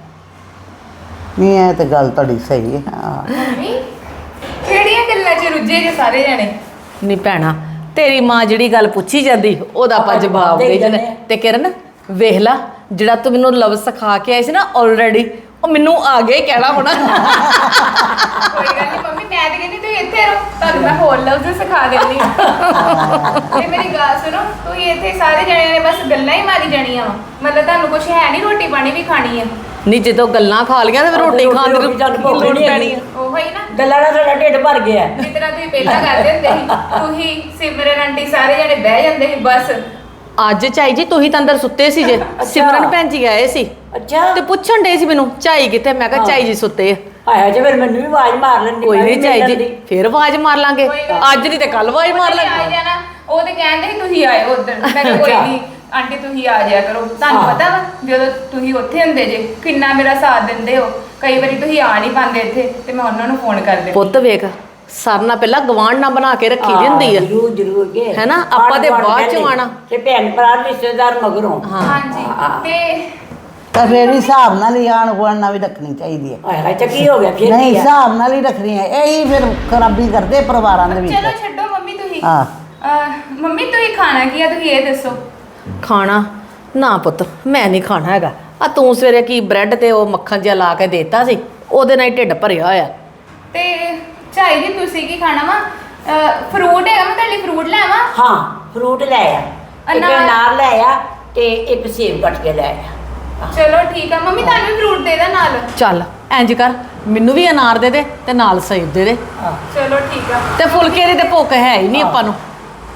ਨਹੀਂ ਇਹ ਤੇ ਗੱਲ ਤੁਹਾਡੀ ਸਹੀ ਹੈ ਹਾਂ। ਮੰਮੀ ਕਿਹੜੀਆਂ ਗੱਲਾਂ 'ਚ ਰੁੱਝੇ ਜੇ ਸਾਰੇ ਜਣੇ? ਨਹੀਂ ਭੈਣਾ ਤੇਰੀ ਮਾਂ ਜਿਹੜੀ ਗੱਲ ਪੁੱਛੀ ਜਾਂਦੀ ਉਹਦਾ ਆਪਾਂ ਜਵਾਬ ਦੇ ਜਾਂਦੇ ਹਾਂ। ਤੇ ਕਿਰਨ ਵੇਖ ਲਾ ਜਿਹੜਾ ਤੂੰ ਮੈਨੂੰ ਲਫ਼ਜ਼ ਸਿਖਾ ਕੇ ਆਈ ਸੀ ਨਾ ਆਲਰੇਡੀ ਉਹ ਮੈਨੂੰ ਆ ਗਏ ਕਹਿਣਾ ਹੋਣਾ। ਕੋਈ ਗੱਲ ਨਹੀਂ ਮੰਮੀ ਮੈਂ ਤੇ ਕਹਿੰਦੀ ਤੁਸੀਂ ਇੱਥੇ ਰਹੋ ਤੁਹਾਨੂੰ ਮੈਂ ਹੋਰ ਲਫ਼ਜ਼ ਸਿਖਾ ਦਿੰਦੀ ਹਾਂ। ਤੇ ਮੇਰੀ ਗੱਲ ਸੁਣੋ ਤੁਸੀਂ ਇੱਥੇ ਸਾਰੇ ਜਣਿਆਂ ਨੇ ਬਸ ਗੱਲਾਂ ਹੀ ਮਾਰੀ ਜਾਣੀਆਂ ਵਾ। ਮਤਲਬ ਤੁਹਾਨੂੰ ਕੁਝ ਹੈ ਨਹੀਂ ਰੋਟੀ ਪਾਣੀ ਵੀ ਖਾਣੀ ਹੈ ਨਹੀਂ ਜਦੋਂ ਗੱਲਾਂ ਖਾ ਲੀਆਂ ਤੇ ਫਿਰ ਰੋਟੀ ਖਾਣ ਦੀ ਰੋਟੀ ਚੱਲ ਭੁੱਖ ਲੋੜ ਨਹੀਂ ਪੈਣੀ। ਆ। ਉਹ ਹੀ ਨਾ। ਗੱਲਾਂ ਨਾਲ ਸਾਡਾ ਢਿੱਡ ਭਰ ਗਿਆ। ਜਿਸ ਤਰ੍ਹਾਂ ਤੁਸੀਂ ਪਹਿਲਾਂ ਕਰਦੇ ਹੁੰਦੇ ਸੀ ਤੁਸੀਂ ਸਿਮਰਨ ਆਂਟੀ ਸਾਰੇ ਜਣੇ ਬਹਿ ਜਾਂਦੇ ਸੀ ਬਸ। ਅੱਜ ਚਾਈ ਜੀ ਤੁਸੀਂ ਤਾਂ ਅੰਦਰ ਸੁੱਤੇ ਸੀ ਜੇ। ਸਿਮਰਨ ਭੈਣ ਜੀ ਆਏ ਸੀ। ਅੱਛਾ। ਤੇ ਪੁੱਛਣ ਡੇ ਸੀ ਮੈਨੂੰ ਚਾਈ ਕਿੱਥੇ? ਮੈਂ ਕਿਹਾ ਚਾਈ ਜੀ ਸੁੱਤੇ ਆ। ਆਇਆ ਜੇ ਫਿਰ ਮੈਨੂੰ ਵੀ ਆਵਾਜ਼ ਮਾਰ ਲੈਂਦੀ ਕੋਈ ਨਹੀਂ ਚਾਈ ਜੀ। ਫੇਰ ਆਵਾਜ਼ ਮਾਰ ਲਾਂਗੇ। ਅੱਜ ਨਹੀਂ ਤੇ ਕੱਲ ਆਵਾਜ਼ ਮਾਰ ਲਾਂਗੇ। ਜਾਣਾ ਉਹ ਤੇ ਕਹਿੰਦੇ ਸੀ ਤੁਸੀਂ ਆਏ ਉਧਰ। ਮੈਂ ਕਿਹਾ ਕੋਈ। ਨਹੀਂ ਆਂਟੀ ਤੁਸੀਂ ਆ ਜਾਇਆ ਕਰੋ। ਤੁਹਾਨੂੰ। ਪਤਾ ਵਾ ਜਦੋਂ ਤੁਸੀਂ ਉੱਥੇ ਹੁੰਦੇ ਜੇ ਕਿੰਨਾ ਮੇਰਾ ਸਾਥ ਦਿੰਦੇ ਹੋ। ਕਈ ਵਾਰੀ ਤੁਸੀਂ ਆ ਨਹੀਂ ਪਾਉਂਦੇ ਇੱਥੇ ਤੇ ਮੈਂ ਉਹਨਾਂ ਨੂੰ ਫੋਨ ਕਰ ਦਿੰਦੀ। ਪੁੱਤ ਵੇਖ ਸਰਨਾ ਪਹਿਲਾਂ ਗਵਾਂਢ ਨਾ ਬਣਾ ਕੇ ਰੱਖੀ ਦੀ ਹੁੰਦੀ ਆ। ਹਾਂ, ਜ਼ਰੂਰ ਜ਼ਰੂਰ ਕੇ ਹੈ ਨਾ? ਆਪਾਂ ਤੇ ਬਾਅਦ ਚੋਂ। ਆਉਣਾ। ਤੇ ਭੈਣ ਭਰਾ ਰਿਸ਼ਤੇਦਾਰ ਮਗਰੋਂ। ਹਾਂਜੀ ਤੇ ਤਾਂ ਫਿਰ ਵੀ ਹਿਸਾਬ ਨਾਲ ਹੀ ਆਣ ਗੁਆਂਢ ਨਾਲ ਵੀ ਰੱਖਣੀ ਚਾਹੀਦੀ ਹੈ ਹਾਏ ਹਾਏ ਤਾਂ ਕੀ ਹੋ ਗਿਆ ਫਿਰ ਨਹੀਂ ਕੀ ਆ? ਹਿਸਾਬ ਨਾਲ ਹੀ ਰੱਖਣੀ ਹੈ ਇਹੀ ਫਿਰ ਖਰਾਬੀ ਕਰਦੇ ਪਰਿਵਾਰਾਂ ਦੇ ਚਲੋ ਵਿੱਚ ਛੱਡੋ ਮੰਮੀ ਤੁਸੀਂ। ਹਾਂ। ਅਹ, ਮੰਮੀ ਤੁਸੀਂ ਖਾਣਾ ਕੀ ਆ? ਤੁਸੀਂ ਇਹ ਦੱਸੋ। ਖਾਣਾ? ਨਾ ਪੁੱਤ ਮੈਂ ਨਹੀਂ ਖਾਣਾ ਹੈਗਾ। ਆ ਤੂੰ ਸਵੇਰੇ ਕੀ ਬ੍ਰੈਡ ਤੇ ਉਹ ਮੱਖਣ ਜਿਹਾ ਲਾ ਕੇ ਦੇਤਾ ਸੀ ਉਹਦੇ ਨਾਲ ਹੀ ਢਿੱਡ ਭਰਿਆ ਹੋਇਆ। ਤੇ ਚਾਈ ਜੀ ਤੁਸੀਂ ਕੀ ਖਾਣਾ ਵਾ? ਫਰੂਟ ਹੈਗਾ ਮੈਂ ਤੁਹਾਡੇ ਲਈ? ਫਰੂਟ ਲੈਵਾਂ ਹਾਂ ਫਰੂਟ ਲੈ ਆ। ਇੱਕ ਅਨਾਰ। ਅਨਾਰ ਲੈ ਆ ਤੇ ਇੱਕ ਸੇਬ ਕੱਟ ਕੇ ਲੈ ਆ। ਚਲੋ ਠੀਕ ਆ। ਮੰਮੀ ਤੁਹਾਨੂੰ ਵੀ ਫਰੂਟ ਦੇ ਦਾਂ ਨਾਲ। ਚੱਲ ਇੰਜ ਕਰ। ਮੈਨੂੰ ਵੀ ਅਨਾਰ ਦੇ ਦੇ ਤੇ ਨਾਲ ਸੇਬ ਦੇ ਦੇ। ਚਲੋ ਠੀਕ ਆ। ਤੇ ਫੁਲਕੇ ਦੀ ਤੇ ਭੁੱਖ ਹੈ ਹੀ ਨਹੀਂ ਆਪਾਂ ਨੂੰ।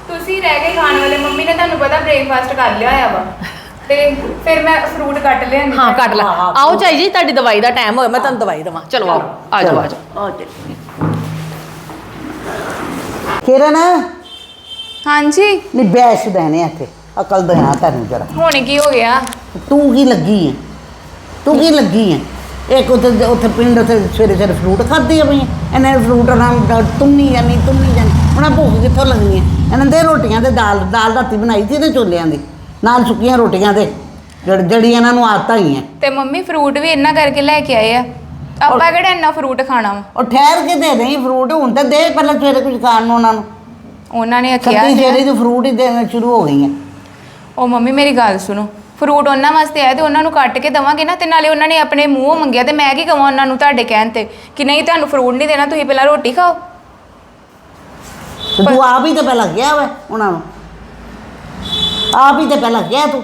ਤੁਸੀਂ ਰਹਿ ਗਏ ਖਾਣ ਵਾਲੇ। ਮੰਮੀ ਨੇ ਤੁਹਾਨੂੰ ਪਤਾ ਬ੍ਰੇਕਫਾਸਟ ਕਰ ਲਿਆ ਹੋਇਆ ਵਾ। ਤੇ ਫਿਰ ਮੈਂ ਫਰੂਟ ਕੱਟ ਲਿਆਂਦੀ। ਹਾਂ ਕੱਟ ਲੈ। ਹਾਂ, ਹਾਂ, ਆਓ ਚਾਈ ਜੀ ਤੁਹਾਡੀ ਦਵਾਈ ਦਾ ਟਾਈਮ ਹੋਇਆ ਮੈਂ ਤੁਹਾਨੂੰ ਦਵਾਈ ਦੇਵਾਂ। ਚਲੋ ਆਓ ਆ ਜਾਓ ਆ ਜਾਓ ਆ ਜਾ। ਕਿਰਨ ਹਾਂਜੀ। ਨਹੀਂ ਬੈਸ਼ ਦੇਣੇ ਇੱਥੇ। ਅਕਲ ਦੇਣਾ ਤੈਨੂੰ ਜਰਾ। ਹੁਣ ਕੀ ਹੋ ਗਿਆ? ਤੂੰ ਕੀ ਲੱਗੀ ਹੈ ਤੂੰ ਕੀ ਲੱਗੀ ਹੈ ਇੱਕ ਉੱਥੇ ਉੱਥੇ ਪਿੰਡ ਉੱਥੇ ਸਵੇਰੇ ਸਵੇਰੇ ਫਰੂਟ ਖਾਧੀ ਆ ਪਈ ਇਹਨੇ ਫਰੂਟ ਨਾਲ ਤੁੰਨੀ ਜਾਨੀ ਤੁੰਨੀ ਜਾਨੀ। ਉਹਨਾਂ ਭੁੱਖ ਕਿੱਥੋਂ ਲੱਗਣੀ ਹੈ ਇਹਨਾਂ ਦੇ ਰੋਟੀਆਂ ਤੇ ਦਾਲ ਦਾਲ ਰਾਤੀ ਬਣਾਈ ਸੀ ਤੇ ਚੋਲਿਆਂ ਦੀ। ਨਾਲ ਸੁੱਕੀਆਂ ਰੋਟੀਆਂ ਤੇ ਜੜ ਜੜੀ ਇਹਨਾਂ ਨੂੰ ਆਦਤਾਂ ਹੀ ਹੈ ਤੇ ਮੰਮੀ ਫਰੂਟ ਵੀ ਇੰਨਾ ਕਰਕੇ ਲੈ ਕੇ ਆਏ ਆ? ਆਪਾਂ ਕਿਹੜਾ ਇੰਨਾ ਫਰੂਟ ਖਾਣਾ ਵਾ? ਉਹ ਠਹਿਰ ਕੇ ਦੇ ਦੇਈ ਫਰੂਟ ਹੁਣ ਤਾਂ ਦੇ ਪਹਿਲਾਂ ਸਵੇਰੇ ਕੁਝ ਖਾਣ ਨੂੰ ਉਹਨਾਂ ਨੂੰ। ਉਹਨਾਂ ਨੇ ਆਖਿਆ ਸੀ- ਸਵੇਰੇ ਤੋਂ ਫਰੂਟ ਹੀ ਦੇਣਾ ਸ਼ੁਰੂ ਹੋ ਗਈਆਂ। ਉਹ ਮੰਮੀ ਮੇਰੀ ਗੱਲ ਸੁਣੋ। ਫਰੂਟ ਉਹਨਾਂ ਵਾਸਤੇ ਆਇਆ ਤੇ ਉਹਨਾਂ ਨੂੰ ਕੱਟ ਕੇ ਦਵਾਂਗੇ ਨਾ ਤੇ ਨਾਲੇ ਉਹਨਾਂ ਨੇ ਆਪਣੇ ਮੂੰਹੋਂ ਮੰਗਿਆ ਤੇ ਮੈਂ ਕੀ ਕਵਾਂ ਉਹਨਾਂ ਨੂੰ ਤੁਹਾਡੇ ਕਹਿਣ ਤੇ ਕਿ ਨਹੀਂ ਤੁਹਾਨੂੰ ਫਰੂਟ ਨਹੀਂ ਦੇਣਾ ਤੁਸੀਂ ਪਹਿਲਾਂ ਰੋਟੀ ਖਾਓ। ਤੇ ਤੂੰ ਆਪ ਹੀ ਤੇ ਪਹਿਲਾਂ ਗਿਆ ਵਾ ਉਹਨਾਂ ਨੂੰ। ਆਪ ਹੀ ਤੇ ਪਹਿਲਾਂ ਗਿਆ ਤੂੰ।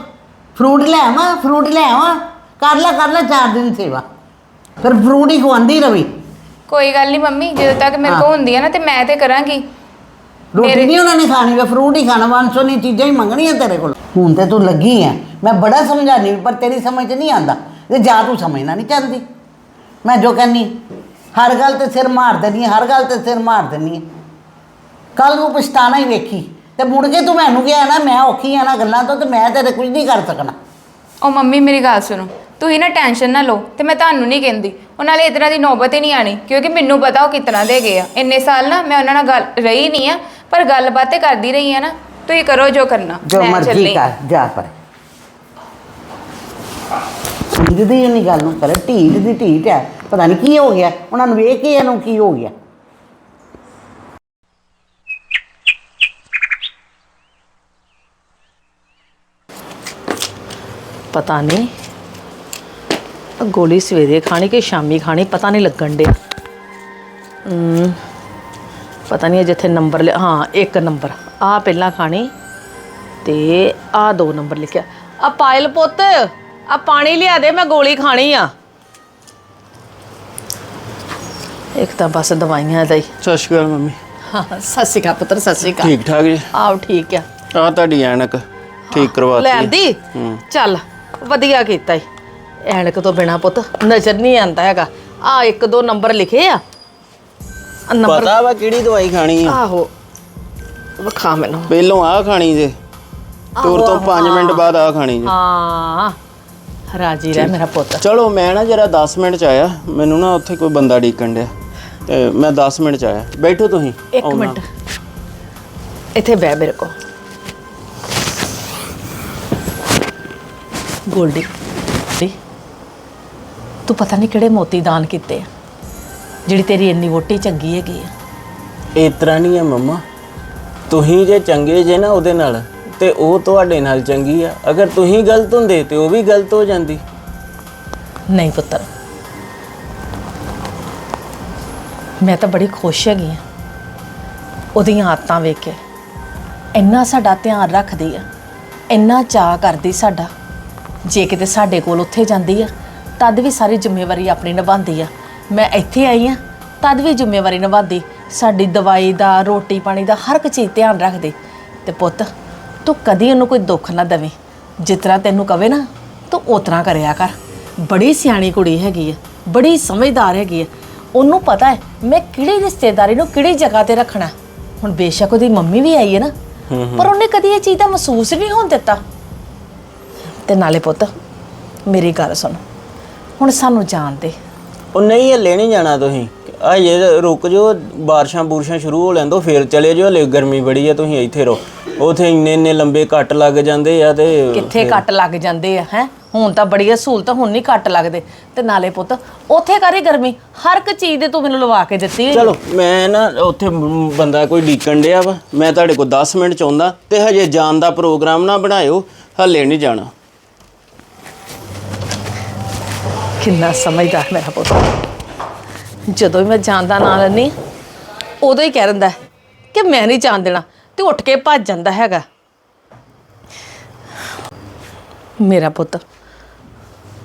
ਫਰੂਟ ਲੈ ਆਵਾਂ ਫਰੂਟ ਲੈ ਆਵਾਂ। ਕਰ ਲੈ ਕਰ ਲੈ ਚਾਰ ਦਿਨ ਸੇਵਾ। ਫਿਰ ਫਰੂਟ ਹੀ ਖਵਾਉਂਦੀ ਰਵੀ? ਕੋਈ ਗੱਲ ਨਹੀਂ ਮੰਮੀ ਜਦੋਂ ਤੱਕ ਮੇਰੇ ਹਾਂ। ਕੋਲ ਹੁੰਦੀ ਆ ਨਾ ਤੇ ਮੈਂ ਤੇ ਕਰਾਂਗੀ। ਰੋਟੀ ਨਹੀਂ ਉਹਨਾਂ ਨੇ ਖਾਣੀ ਵਾ ਫਰੂਟ ਹੀ ਖਾਣਾ ਵਾਂਸੋ ਨਹੀਂ ਚੀਜ਼ਾਂ ਹੀ ਮੰਗਣੀਆਂ ਤੇਰੇ ਕੋਲ। ਹੁਣ ਤੇ ਤੂੰ ਲੱਗੀ ਆ ਮੈਂ ਬੜਾ ਸਮਝਾਨੀ ਪਰ ਤੇਰੀ ਸਮਝ ਨਹੀਂ ਆਂਦਾ ਤੇ ਜਾ ਤੂੰ ਸਮਝਣਾ ਨਹੀਂ ਚਾਹੁੰਦੀ ਮੈਂ ਜੋ ਕਹਿੰਨੀ ਹਰ ਗੱਲ ਤੇ ਸਿਰ ਮਾਰ ਦੇਣੀ ਹਰ ਗੱਲ ਤੇ ਸਿਰ ਮਾਰ ਦੇਣੀ ਕੱਲ ਨੂੰ ਪਛਤਾਣਾ ਹੀ ਵੇਖੀ। ਤੇ ਮੁੜ ਕੇ ਤੂੰ ਮੈਨੂੰ ਕਿਹਾ ਨਾ ਮੈਂ ਔਖੀ ਆ ਨਾ ਗੱਲਾਂ ਤੋਂ ਤੇ ਮੈਂ ਤੇਰੇ ਕੁਝ ਨਹੀਂ ਕਰ ਸਕਣਾ। ਉਹ ਮੰਮੀ ਮੇਰੀ ਗੱਲ ਸੁਣੋ। ਤੁਸੀਂ ਨਾ ਟੈਨਸ਼ਨ ਨਾ ਲਓ ਤੇ ਮੈਂ ਤੁਹਾਨੂੰ ਨਹੀਂ ਕਹਿੰਦੀ। ਉਹ ਨਾਲੇ ਇਤਨਾ ਦੀ ਨੌਬਤ ਹੀ ਨਹੀਂ ਆਣੀ ਕਿਉਂਕਿ ਮੈਨੂੰ ਪਤਾ ਉਹ ਕਿਤਨਾ ਦੇ ਗਏ ਆ। ਇੰਨੇ ਸਾਲ ਨਾ ਮੈਂ ਉਹਨਾਂ ਨਾਲ ਗੱਲ ਰਹੀ ਨਹੀਂ ਆ ਪਰ ਗੱਲਬਾਤ ਤੇ ਕਰਦੀ ਰਹੀ ਆ ਨਾ ਤੁਸੀਂ ਕਰੋ ਜੋ ਕਰਨਾ ਜੋ ਮੈਂ ਮਰਜ਼ੀ ਚੱਲੀ। ਕਰ ਜਾ ਪਰ। ਸਮਝਦੀ ਹੀ ਨਹੀਂ ਗੱਲ ਨੂੰ ਕਰ ਢੀਠ ਦੀ ਢੀਠ ਹੈ ਪਤਾ ਨਹੀਂ ਕੀ ਹੋ ਗਿਆ ਉਹਨਾਂ ਨੂੰ ਵੇਖ ਕੇ ਇਹਨੂੰ ਕੀ ਹੋ ਗਿਆ। ਪਤਾ ਨਹੀਂ ਗੋਲੀ ਸਵੇਰੇ ਖਾਣੀ ਕਿ ਸ਼ਾਮੀ ਖਾਣੀ ਪਤਾ ਨਹੀਂ ਲੱਗਣ ਡਿਆ। ਹਮ, ਪਤਾ ਨਹੀਂ ਜਿੱਥੇ ਨੰਬਰ ਲਿਆ ਹਾਂ ਇੱਕ ਨੰਬਰ। ਆ ਪਹਿਲਾਂ ਖਾਣੀ ਤੇ ਆ ਦੋ ਨੰਬਰ ਲਿਖਿਆ। ਆ ਪਾਇਲ ਪੁੱਤ ਆ ਪਾਣੀ ਲਿਆ ਦੇ ਮੈਂ ਗੋਲੀ ਖਾਣੀ ਆ। ਇੱਕ ਤਾਂ ਬਸ ਦਵਾਈਆਂ ਦਾ ਹੀ। ਸਤਿ ਸ਼੍ਰੀ ਅਕਾਲ ਮੰਮੀ। ਹਾਂ ਸਤਿ ਸ਼੍ਰੀ ਅਕਾਲ ਪੁੱਤਰ ਸਤਿ ਸ਼੍ਰੀ ਅਕਾਲ। ਠੀਕ ਠਾਕ ਜੀ? ਆਓ ਠੀਕ ਆ। ਆ ਤੁਹਾਡੀ ਐਨਕ ਠੀਕ ਕਰਵਾਤੀ। ਲੈਂਦੀ ਹੂੰ। ਚੱਲ ਵਧੀਆ ਕੀਤਾ ਈ। ਐਨਕ ਤੋਂ ਬਿਨਾ ਪੁੱਤ ਨਜ਼ਰ ਨਹੀਂ ਆਂਦਾ ਹੈਗਾ। ਆ ਇੱਕ ਦੋ ਨੰਬਰ ਲਿਖੇ ਆ। ਆਹ ਨੰਬਰ ਪਤਾ ਵਾ ਕਿਹੜੀ ਦਵਾਈ ਖਾਣੀ ਆ। ਆਹੋ। ਵਿਖਾ ਮੈਨੂੰ। ਪਹਿਲੋਂ ਆ ਖਾਣੀ ਜੇ। ਤੁਰ ਤੋਂ 5 ਮਿੰਟ ਬਾਅਦ ਆ ਖਾਣੀ ਜੇ। ਹਾਂ। ਰਾਜੀ ਰਹਿ ਮੇਰਾ ਪੁੱਤ। ਚਲੋ ਮੈਂ ਨਾ ਜਰਾ 10 ਮਿੰਟ ਚ ਆਇਆ। ਮੈਨੂੰ ਨਾ ਉੱਥੇ ਕੋਈ ਬੰਦਾ ਡੀਕਣ ਡਿਆ। ਤੇ ਮੈਂ 10 ਮਿੰਟ ਚ ਆਇਆ। ਬੈਠੋ ਤੁਸੀਂ। ਇੱਕ ਆਉਣਾ। ਮਿੰਟ। ਇੱਥੇ ਬਹਿ ਮੇਰੇ ਕੋ ਗੋਲਡੀ। ਤੂੰ ਪਤਾ ਨਹੀਂ ਕਿਹੜੇ ਮੋਤੀ ਦਾਨ ਕੀਤੇ ਆ ਜਿਹੜੀ ਤੇਰੀ ਇੰਨੀ ਵੋਟੀ ਚੰਗੀ ਹੈਗੀ ਆ। ਇਸ ਤਰ੍ਹਾਂ ਨਹੀਂ ਆ ਮੰਮਾ। ਤੁਸੀਂ ਜੇ ਚੰਗੇ ਜੇ ਨਾ ਉਹਦੇ ਨਾਲ ਤੇ ਉਹ ਤੁਹਾਡੇ ਨਾਲ ਚੰਗੀ ਆ। ਅਗਰ ਤੁਸੀਂ ਗਲਤ ਹੁੰਦੇ ਤੇ ਉਹ ਵੀ ਗਲਤ ਹੋ ਜਾਂਦੀ। ਨਹੀਂ ਪੁੱਤਰ। ਮੈਂ ਤਾਂ ਬੜੀ ਖੁਸ਼ ਹੈਗੀ ਆ। ਉਹਦੀਆਂ ਆਦਤਾਂ ਵੇਖ ਕੇ। ਇੰਨਾ ਸਾਡਾ ਧਿਆਨ ਰੱਖਦੀ ਆ। ਇੰਨਾ ਚਾਹ ਕਰਦੀ ਸਾਡਾ। ਜੇ ਕਿਤੇ ਸਾਡੇ ਕੋਲ ਉੱਥੇ ਜਾਂਦੀ ਆ ਤਦ ਵੀ ਸਾਰੀ ਜ਼ਿੰਮੇਵਾਰੀ ਆਪਣੀ ਨਿਭਾਉਂਦੀ ਆ। ਮੈਂ ਇੱਥੇ ਆਈ ਆ ਤਦ ਵੀ ਜ਼ਿੰਮੇਵਾਰੀ ਨਿਭਾਉਂਦੀ। ਸਾਡੀ ਦਵਾਈ ਦਾ ਰੋਟੀ ਪਾਣੀ ਦਾ ਹਰ ਇੱਕ ਚੀਜ਼ ਧਿਆਨ ਰੱਖਦੀ। ਤੇ ਪੁੱਤ ਤੂੰ ਕਦੀ ਉਹਨੂੰ ਕੋਈ ਦੁੱਖ ਨਾ ਦੇਵੇਂ। ਜਿਸ ਤਰ੍ਹਾਂ ਤੈਨੂੰ ਕਵੇ ਨਾ ਤੂੰ ਉਸ ਤਰ੍ਹਾਂ ਕਰਿਆ ਕਰ। ਬੜੀ ਸਿਆਣੀ ਕੁੜੀ ਹੈਗੀ ਆ ਬੜੀ ਸਮਝਦਾਰ ਹੈਗੀ ਆ। ਉਹਨੂੰ ਪਤਾ ਹੈ ਮੈਂ ਕਿਹੜੀ ਰਿਸ਼ਤੇਦਾਰੀ ਨੂੰ ਕਿਹੜੀ ਜਗ੍ਹਾ ਤੇ ਰੱਖਣਾ। ਹੁਣ ਬੇਸ਼ੱਕ ਉਹਦੀ ਮੰਮੀ ਵੀ ਆਈ ਹੈ ਨਾ ਪਰ ਉਹਨੇ ਕਦੀ ਇਹ ਚੀਜ਼ ਦਾ ਮਹਿਸੂਸ ਨਹੀਂ ਹੋਣ ਦਿੱਤਾ। ਤੇ ਨਾਲੇ ਪੁੱਤ ਮੇਰੀ ਗੱਲ ਸੁਣ। ਹੁਣ ਸਾਨੂੰ ਜਾਣ ਦੇ। ਉਹ ਨਹੀਂ ਹੱਲੇ ਨਹੀਂ ਜਾਣਾ ਤੁਸੀਂ। ਆ ਇਹ ਰੁਕ ਜਾਓ ਬਾਰਿਸ਼ਾਂ ਬੂਰਸ਼ਾਂ ਸ਼ੁਰੂ ਹੋ ਲੈਣ ਦੋ ਫੇਰ ਚਲੇ ਜਾਓ ਹਲੇ ਗਰਮੀ ਬੜੀ ਆ ਤੁਸੀਂ ਇੱਥੇ ਰਹੋ। ਉਥੇ ਇੰਨੇ ਇੰਨੇ ਲੰਬੇ ਕੱਟ ਲੱਗ ਜਾਂਦੇ ਆ ਤੇ ਕਿੱਥੇ ਕੱਟ ਲੱਗ ਜਾਂਦੇ ਆ ਹੈ? ਹੁਣ ਤਾਂ ਬੜੀ ਸਹੂਲਤ ਹੁਣ ਨਹੀਂ ਕੱਟ ਲੱਗਦੇ। ਤੇ ਨਾਲੇ ਪੁੱਤ ਉੱਥੇ ਕਰੇ ਗਰਮੀ? ਹਰ ਇੱਕ ਚੀਜ਼ ਦੇ ਤੂੰ ਮੈਨੂੰ ਲਵਾ ਕੇ ਦਿੱਤੀ ਹੈ। ਚਲੋ ਮੈਂ ਨਾ ਉੱਥੇ ਮ- ਬੰਦਾ ਕੋਈ ਡੀਕਣ ਡਿਆ ਵਾ। ਮੈਂ ਤੁਹਾਡੇ ਕੋਲ 10 ਮਿੰਟ ਚਾਹੁੰਦਾ ਤੇ ਹਜੇ ਜਾਣ ਦਾ ਪ੍ਰੋਗਰਾਮ ਨਾ ਬਣਾਇਓ ਹੱਲੇ ਨਹੀਂ ਜਾਣਾ। ਕਿੰਨਾ ਸਮਝਦਾਰ ਮੇਰਾ ਪੁੱਤ। ਜਦੋਂ ਵੀ ਮੈਂ ਜਾਣ ਦਾ ਨਾਂ ਲੈਂਦੀ, ਉਦੋਂ ਹੀ ਕਹਿ ਦਿੰਦਾ ਹੈ ਕਿ ਮੈਂ ਨਹੀਂ ਜਾਣ ਦੇਣਾ ਤੇ ਉੱਠ ਕੇ ਭੱਜ ਜਾਂਦਾ ਹੈਗਾ। ਮੇਰਾ ਪੁੱਤ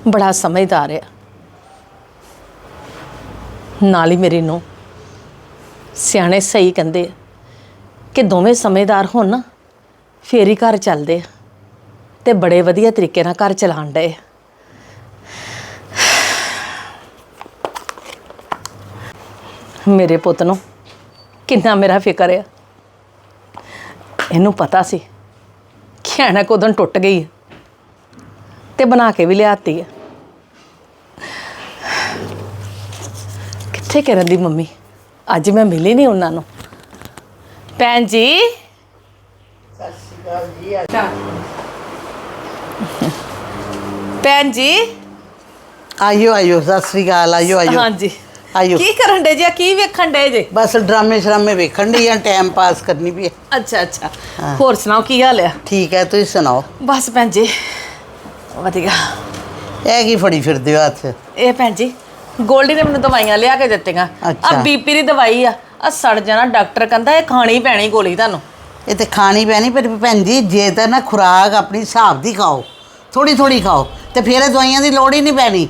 ਬੜਾ ਸਮਝਦਾਰ ਆ। ਨਾਲ ਹੀ ਮੇਰੀ ਨੂੰ ਸਿਆਣੇ ਸਹੀ ਕਹਿੰਦੇ ਆ ਕਿ ਦੋਵੇਂ ਸਮਝਦਾਰ ਹੋਣ ਨਾ, ਫੇਰ ਹੀ ਘਰ ਚੱਲਦੇ ਆ ਤੇ ਬੜੇ ਵਧੀਆ ਤਰੀਕੇ ਨਾਲ ਘਰ ਚਲਾਉਣ ਡਏ ਆ। ਮੇਰੇ ਪੁੱਤ ਨੂੰ? ਕਿੰਨਾ ਮੇਰਾ ਫਿਕਰ ਆ? ਇਹਨੂੰ ਪਤਾ ਸੀ ਕਿ ਐਨਕ ਉਦੋਂ ਟੁੱਟ ਗਈ ਹੈ ਤੇ ਬਣਾ ਕੇ ਵੀ ਲਿਆਤੀ ਹੈ ਕਿੱਥੇ ਕਰਨ ਦੀ ਮੰਮੀ? ਅੱਜ ਮੈਂ ਮਿਲੀ ਨਹੀਂ ਉਹਨਾਂ ਨੂੰ। ਭੈਣ ਜੀ? ਭੈਣ ਜੀ? ਆਇਓ ਆਇਓ ਸਤਿ ਸ੍ਰੀ ਅਕਾਲ ਆਇਓ ਆਇਓ। ਹਾਂਜੀ। ਆਇਓ। ਕੀ ਕਰਨ ਡੇ ਜੀ ਕੀ ਵੇਖਣ ਡੇ ਜੇ? ਬਸ ਡਰਾਮੇ ਸ਼ਰਾਮੇ ਵੇਖਣ ਦੀ ਜਾਂ ਟਾਈਮ ਪਾਸ ਕਰਨੀ ਵੀ ਹੈ ਅੱਛਾ ਅੱਛਾ। ਹੋਰ ਸੁਣਾਓ ਕੀ ਹਾਲ ਆ? ਠੀਕ ਹੈ ਤੁਸੀਂ ਸੁਣਾਓ? ਬਸ ਭੈਣ ਜੀ ਵਧੀਆ। ਇਹ ਕੀ ਫੜੀ ਫਿਰਦੇ ਹੋ ਹੱਥ? 'ਚ? ਇਹ ਭੈਣ ਜੀ ਗੋਲਡੀ ਨੇ ਮੈਨੂੰ ਦਵਾਈਆਂ ਲਿਆ ਕੇ ਦਿੱਤੀਆਂ। ਆ ਅੱਛਾ। ਬੀਪੀ ਦੀ ਦਵਾਈ ਆ। ਆ ਸੜ ਜਾਣਾ ਡਾਕਟਰ ਕਹਿੰਦਾ ਇਹ ਖਾਣੀ ਪੈਣੀ ਗੋਲੀ ਤੁਹਾਨੂੰ। ਇਹ ਤੇ ਖਾਣੀ ਪੈਣੀ ਪਰ ਭੈਣ ਜੀ ਜੇ ਤਾਂ ਨਾ ਖੁਰਾਕ ਆਪਣੀ ਹਿਸਾਬ ਦੀ ਖਾਓ ਥੋੜੀ ਥੋੜੀ ਖਾਓ ਤੇ ਫਿਰ ਇਹ ਦਵਾਈਆਂ ਦੀ ਲੋੜ ਹੀ ਨਹੀਂ ਪੈਣੀ।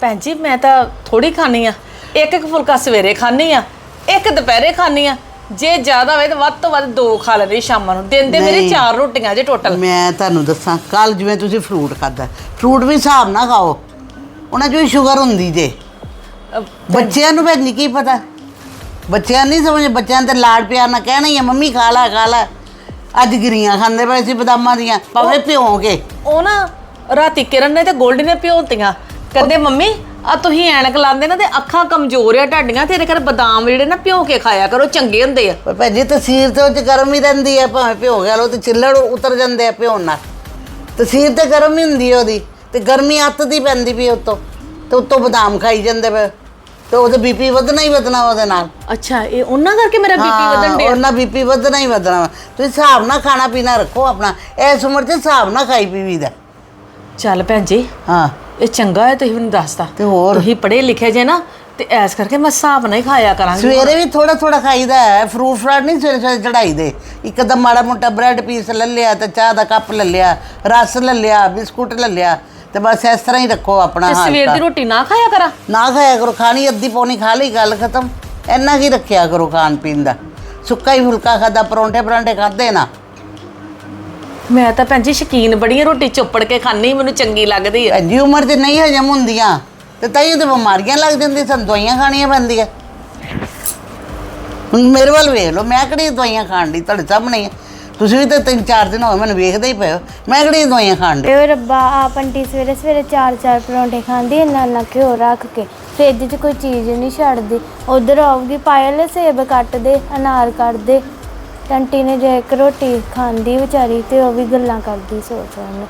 ਭੈਣ ਜੀ ਮੈਂ ਤਾਂ ਥੋੜੀ ਖਾਣੀ ਆ। ਇੱਕ ਇੱਕ ਫੁਲਕਾ ਸਵੇਰੇ ਖਾਣੀ ਆ ਇੱਕ ਦੁਪਹਿਰੇ ਖਾਣੀ ਆ। ਜੇ ਜ਼ਿਆਦਾ ਹੋਵੇ ਤਾਂ ਵੱਧ ਤੋਂ ਵੱਧ ਦੋ ਖਾ ਲੈਣੀ ਸ਼ਾਮਾਂ ਨੂੰ। ਦਿਨ ਦੇ ਮੇਰੇ ਨਹੀਂ। ਚਾਰ ਰੋਟੀਆਂ ਜੇ ਟੋਟਲ ਮੈਂ ਤੁਹਾਨੂੰ ਦੱਸਾਂ ਕੱਲ ਜਿਵੇਂ ਤੁਸੀਂ ਫਰੂਟ ਖਾਦਾ ਫਰੂਟ ਵੀ ਹਿਸਾਬ ਨਾਲ ਖਾਓ। ਉਹਨਾਂ 'ਚ ਵੀ ਸ਼ੂਗਰ ਹੁੰਦੀ ਜੇ। ਬੱਚਿਆਂ ਨੂੰ ਭੈਣ ਜੀ ਕੀ ਪਤਾ। ਬੱਚਿਆਂ ਨਹੀਂ ਸਮਝ ਬੱਚਿਆਂ ਤੇ ਲਾਡ ਪਿਆਰ ਨਾਲ ਕਹਿਣਾ ਹੀ ਆ ਮੰਮੀ ਖਾ ਲੈ ਖਾ ਲੈ। ਅੱਜ ਗਿਰੀਆਂ ਖਾਂਦੇ ਪਏ ਸੀ ਬਦਾਮਾਂ ਦੀਆਂ ਭਾਵੇਂ ਭਿਉਂ ਕੇ। ਉਹ ਨਾ ਰਾਤੀ ਕਿਰਨ ਨੇ ਤੇ ਗੋਲਡੀ ਨੇ ਭਿਉਂਤੀਆਂ। ਕਹਿੰਦੇ ਮੰਮੀ ਆ ਤੁਸੀਂ ਐਨਕ ਲਾਉਂਦੇ ਨਾ ਤੇ ਅੱਖਾਂ ਕਮਜ਼ੋਰ ਆ ਢਾਡੀਆਂ ਤੇਰੇ ਘਰ ਬਦਾਮ ਜਿਹੜੇ ਨਾ ਭਿਉਂ ਕੇ ਖਾਇਆ ਕਰੋ ਚੰਗੇ ਹੁੰਦੇ ਆ। ਪਰ ਭੈਣ ਜੀ ਤਸੀਰ ਤੇ ਉਹ 'ਚ ਗਰਮ ਹੀ ਰਹਿੰਦੀ ਹੈ ਭਾਵੇਂ ਭਿਉਂ ਗਿਆ ਲੋ ਤੇ ਚਿੱਲੜ ਉਤਰ ਜਾਂਦੇ ਆ ਭਿਉਣ ਨਾਲ। ਤਸੀਰ ਤੇ ਗਰਮ ਹੀ ਹੁੰਦੀ ਹੈ ਉਹਦੀ ਤੇ ਗਰਮੀ ਅੱਤ ਦੀ ਪੈਂਦੀ ਵੀ ਉੱਤੋਂ ਤੇ ਉੱਤੋਂ ਬਦਾਮ ਖਾਈ ਜਾਂਦੇ ਪਏ ਤੇ ਉਹਦੇ ਬੀਪੀ ਵਧਣਾ ਹੀ ਵਧਣਾ ਉਹਦੇ ਨਾਲ। ਅੱਛਾ ਇਹ ਉਹਨਾਂ ਕਰਕੇ ਮੇਰਾ ਬੀਪੀ ਵਧਣ ਡਿਆ? ਉਹਨਾਂ ਬੀਪੀ ਵਧਣਾ ਹੀ ਵਧਣਾ। ਤੁਸੀਂ ਹਿਸਾਬ ਨਾਲ ਖਾਣਾ ਪੀਣਾ ਰੱਖੋ ਆਪਣਾ ਇਸ ਉਮਰ 'ਚ ਹਿਸਾਬ ਨਾਲ ਖਾਈ ਪੀਵੀ ਦਾ ਚੱਲ ਭੈਣ ਜੀ ਹਾਂ। ਇਹ ਚੰਗਾ ਹੈ ਤੁਸੀਂ ਮੈਨੂੰ ਦੱਸਤਾ। ਤੇ ਹੋਰ? ਤੁਸੀਂ ਪੜ੍ਹੇ ਲਿਖੇ ਜੇ ਨਾ ਤੇ ਐਸ ਕਰਕੇ ਮੈਂ ਹਿਸਾਬ ਨਾਲ ਹੀ ਖਾਇਆ ਕਰਾਂਗੀ। ਸਵੇਰੇ ਵੀ ਥੋੜਾ ਥੋੜਾ ਖਾਈਦਾ ਹੈ ਫਰੂਟ ਫਰਾਟ ਨਹੀਂ ਸਵੇਰੇ ਸਵੇਰੇ ਚੜਾਈ ਦੇ। ਇੱਕਦਮ ਮਾੜਾ ਮੋਟਾ ਬ੍ਰੈਡ ਪੀਸ ਲੈ ਲਿਆ ਤੇ ਚਾਹ ਦਾ ਕੱਪ ਲੈ ਲਿਆ ਰਸ ਲੈ ਲਿਆ ਬਿਸਕੁਟ ਲੈ ਲਿਆ ਤੇ ਬਸ ਇਸ ਤਰ੍ਹਾਂ ਹੀ ਰੱਖੋ ਆਪਣਾ ਤੇ ਹਾਲ ਸਵੇਰ ਦੀ ਰੋਟੀ ਨਾ ਖਾਇਆ ਕਰਾਂ? ਨਾ ਖਾਇਆ ਕਰੋ ਖਾਣੀ ਅੱਧੀ ਪੌਣੀ ਖਾ ਲਈ ਗੱਲ ਖਤਮ। ਇੰਨਾ ਕੀ ਰੱਖਿਆ ਕਰੋ ਖਾਣ ਪੀਣ ਦਾ। ਸੁੱਕਾ ਹੀ ਫੁਲਕਾ ਖਾਦਾ ਪਰੌਂਠੇ ਪਰਾਂਠੇ ਖਾਦੇ ਨਾ। ਮੈਂ ਤਾਂ ਭੈਣ ਜੀ ਸ਼ਕੀਨ ਬੜੀ ਆ ਰੋਟੀ ਚੋਪੜ ਕੇ ਖਾਣੀ ਮੈਨੂੰ ਚੰਗੀ ਲੱਗਦੀ ਆ। ਐਡੀ ਉਮਰ 'ਚ ਨਹੀਂ ਹਜਮ ਹੁੰਦੀਆਂ ਤੇ ਤਾਈ ਤੇ ਬਿਮਾਰੀਆਂ ਲੱਗ ਜਾਂਦੀਆਂ ਸਾਨੂੰ ਦਵਾਈਆਂ ਖਾਣੀਆਂ ਪੈਂਦੀਆਂ। ਹੁਣ ਮੇਰੇ ਵੱਲ ਵੇਖ ਲਓ ਮੈਂ ਕਿਹੜੀ ਦਵਾਈਆਂ ਖਾਣ ਦੀ ਤੁਹਾਡੇ ਸਾਹਮਣੇ ਹੀ ਤੁਸੀਂ ਵੀ ਤਾਂ ਤਿੰਨ ਚਾਰ ਦਿਨ ਹੋਏ ਮੈਨੂੰ ਵੇਖਦੇ ਹੀ ਪਏ ਹੋ। ਮੈਂ ਕਿਹੜੀ ਦਵਾਈਆਂ ਖਾਣ ਦੀ ਇਹ ਰੱਬਾ ਆਪ ਆਂਟੀ ਸਵੇਰੇ ਸਵੇਰੇ ਚਾਰ ਚਾਰ ਪਰੌਂਠੇ ਖਾਂਦੀ ਇੰਨਾ ਇੰਨਾ ਘਿਓ ਰੱਖ ਕੇ। ਫ੍ਰਿਜ 'ਚ ਕੋਈ ਚੀਜ਼ ਨਹੀਂ ਛੱਡਦੀ। ਉਧਰ ਆਉਗੀ ਪਾਇਲ ਸੇਬ ਕੱਟ ਦੇ ਅਨਾਰ ਕੱਟ ਦੇ ਆਂਟੀ ਨੇ ਜੇ ਇੱਕ ਰੋਟੀ ਖਾਂਦੀ ਵਿਚਾਰੀ ਤੇ ਉਹ ਵੀ ਗੱਲਾਂ ਕਰਦੀ ਸੋਚ ਉਹਨੂੰ।